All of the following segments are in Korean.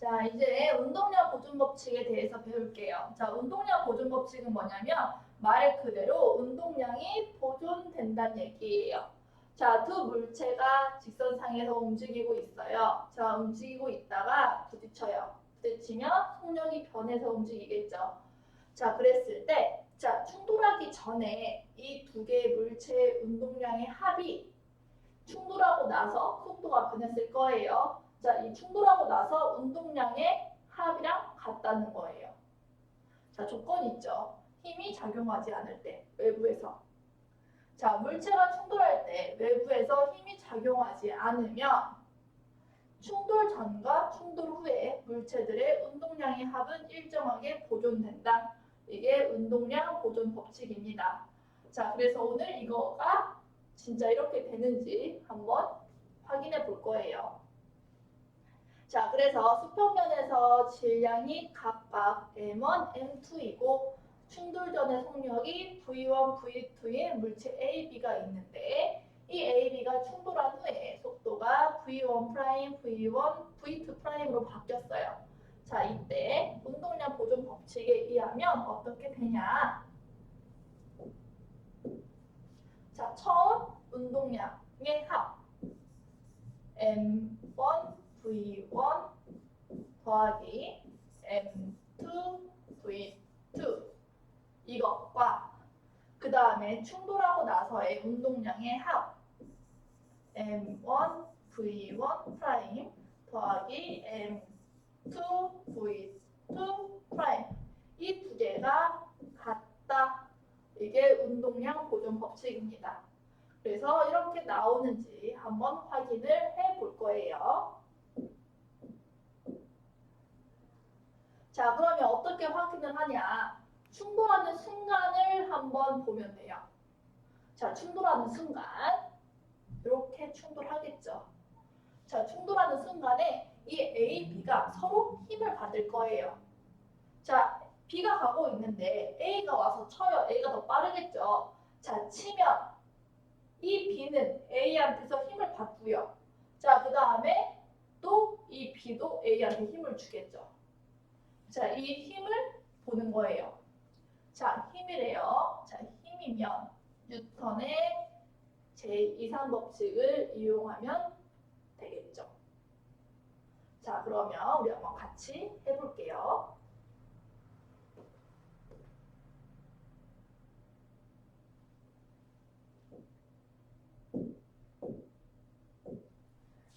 자, 이제 운동량 보존 법칙에 대해서 배울게요. 자, 운동량 보존 법칙은 뭐냐면 말 그대로 운동량이 보존된다는 얘기예요. 자, 두 물체가 직선상에서 움직이고 있어요. 자, 움직이고 있다가 부딪혀요. 부딪히면 속력이 변해서 움직이겠죠. 자, 그랬을 때, 자, 충돌하기 전에 이 두 개의 물체의 운동량의 합이 충돌하고 나서 속도가 변했을 거예요. 자, 이 충돌하고 나서 운동량의 합이랑 같다는 거예요. 자, 조건 있죠. 힘이 작용하지 않을 때, 외부에서. 자, 물체가 충돌할 때 외부에서 힘이 작용하지 않으면 충돌 전과 충돌 후에 물체들의 운동량의 합은 일정하게 보존된다. 이게 운동량 보존 법칙입니다. 자, 그래서 오늘 이거가 진짜 이렇게 되는지 한번 확인해 볼 거예요. 자, 그래서 수평면에서 질량이 각각 m1, m2이고 충돌 전의 속력이 v1, v2의 물체 AB가 있는데 이 AB가 충돌한 후에 속도가 v1 v1, v2 로 바뀌었어요. 자, 이때 운동량 보존 법칙에 의하면 어떻게 되냐? 자, 처음 운동량의 합 m1 v1 더하기 m2 v2 이것과 그 다음에 충돌하고 나서의 운동량의 합 m1 v1 프라임 더하기 m2 v2 프라임 이 두 개가 같다. 이게 운동량 보존 법칙입니다. 그래서 이렇게 나오는지 한번 확인을 해 볼 거예요. 자, 그러면 어떻게 확인을 하냐? 충돌하는 순간을 한번 보면 돼요. 자, 충돌하는 순간. 이렇게 충돌하겠죠. 자, 충돌하는 순간에 이 A, B가 서로 힘을 받을 거예요. 자, B가 가고 있는데 A가 와서 쳐요. A가 더 빠르겠죠. 자, 치면 이 B는 A한테서 힘을 받고요. 자, 그 다음에 또 이 B도 A한테 힘을 주겠죠. 자, 이 힘을 보는 거예요. 자, 힘이래요. 자, 힘이면 뉴턴의 제2상 법칙을 이용하면 되겠죠. 자, 그러면 우리 한번 같이 해볼게요.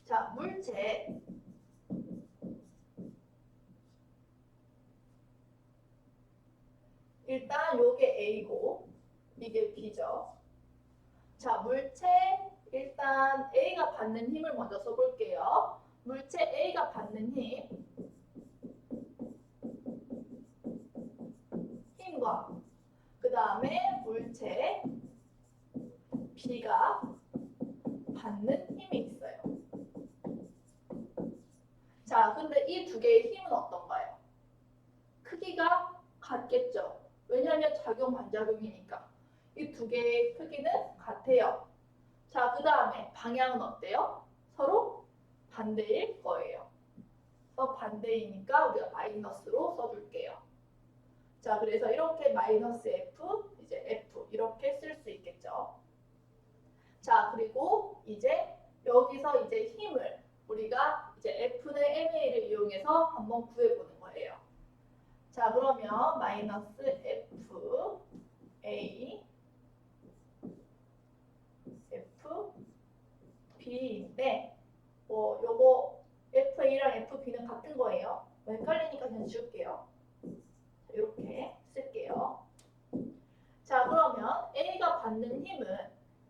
자, 물체 일단 요게 A고 이게 B죠. 자, 물체 일단 A가 받는 힘을 먼저 써볼게요. 물체 A가 받는 힘 힘과 그 다음에 물체 B가 받는 힘이 있어요. 자, 근데 이 두 개의 힘은 어떤가요? 크기가 같겠죠. 작용 반작용이니까. 이 두 개의 크기는 같아요. 자, 그 다음에 방향은 어때요? 서로 반대일 거예요. 그래서 반대이니까 우리가 마이너스로 써줄게요. 자, 그래서 이렇게 마이너스 F, 이제 F 이렇게 쓸 수 있겠죠. 자, 그리고 이제 여기서 이제 힘을 우리가 이제 F는 MA를 이용해서 한번 구해보는 거예요. 자, 그러면 마이너스 F A F B인데 뭐 요거 FA랑 FB는 같은 거예요. 뭐 헷갈리니까 그냥 지울게요. 이렇게 쓸게요. 자, 그러면 A가 받는 힘은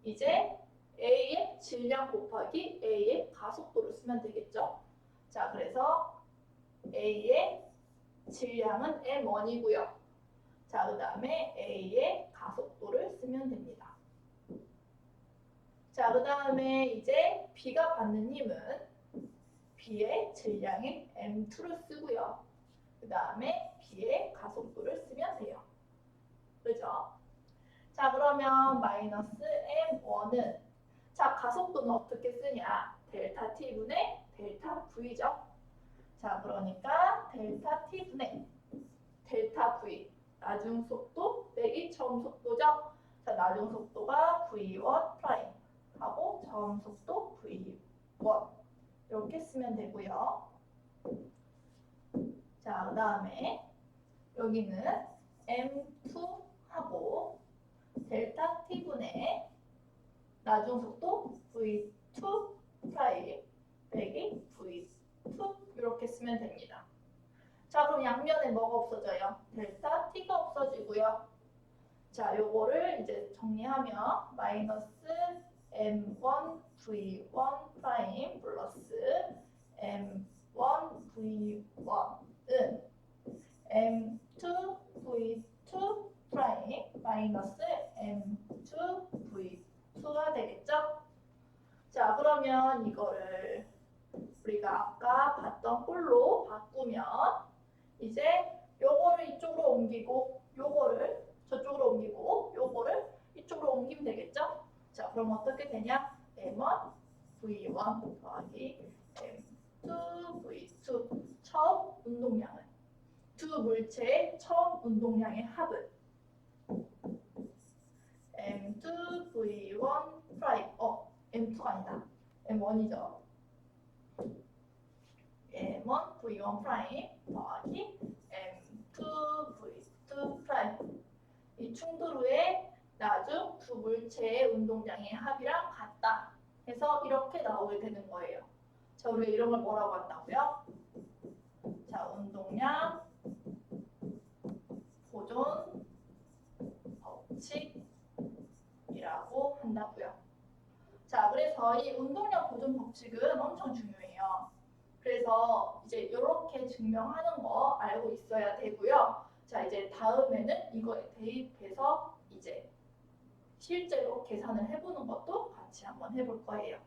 이제 A의 질량 곱하기 A의 가속도를 쓰면 되겠죠. 자, 그래서 A의 질량은 m1이고요. 자, 그 다음에 A의 가속도를 쓰면 됩니다. 자, 그 다음에 이제 B가 받는 힘은 B의 질량인 m2를 쓰고요. 그 다음에 B의 가속도를 쓰면 돼요. 그죠? 자, 그러면 마이너스 m1은 자, 가속도는 어떻게 쓰냐? 델타 t분의 델타 v죠. 자, 그러니까 델타 T분의 델타 V 나중 속도 빼기 처음 속도죠. 자, 나중 속도가 V1 프라임 하고 처음 속도 V1 이렇게 쓰면 되고요. 자, 그 다음에 여기는 M2 하고 델타 T분의 나중 속도 V2 프라임 빼기 V2 이렇게 쓰면 됩니다. 자, 그럼 양면에 뭐가 없어져요? 델타 T가 없어지고요. 자, 요거를 이제 정리하면 마이너스 M1 V1 프라임 플러스 M1 V1은 M2 V2 프라임 마이너스 M2 V2가 되겠죠? 자, 그러면 이거를 우리가 아까 봤던 꼴로 바꾸면 이제 요거를 이쪽으로 옮기고 요거를 저쪽으로 옮기고 요거를 이쪽으로 옮기면 되겠죠? 자, 그럼 어떻게 되냐? M1 V1 더하기 M2 V2 처음 운동량은 두 물체의 처음 운동량의 합은 M2 V1 프라임 어 M2가 아니다. M1이죠. M1 V1 프라임 더하기 M2 V2 프라임. 이 충돌 후에 나중 두 물체의 운동량의 합이랑 같다 해서 이렇게 나오게 되는 거예요. 자 우리가 이런 걸 뭐라고 한다고요? 자 운동량 보존 법칙이라고 한다고요. 이 운동량 보존 법칙은 엄청 중요해요. 그래서 이제 이렇게 증명하는 거 알고 있어야 되고요. 자, 이제 다음에는 이거에 대입해서 이제 실제로 계산을 해보는 것도 같이 한번 해볼 거예요.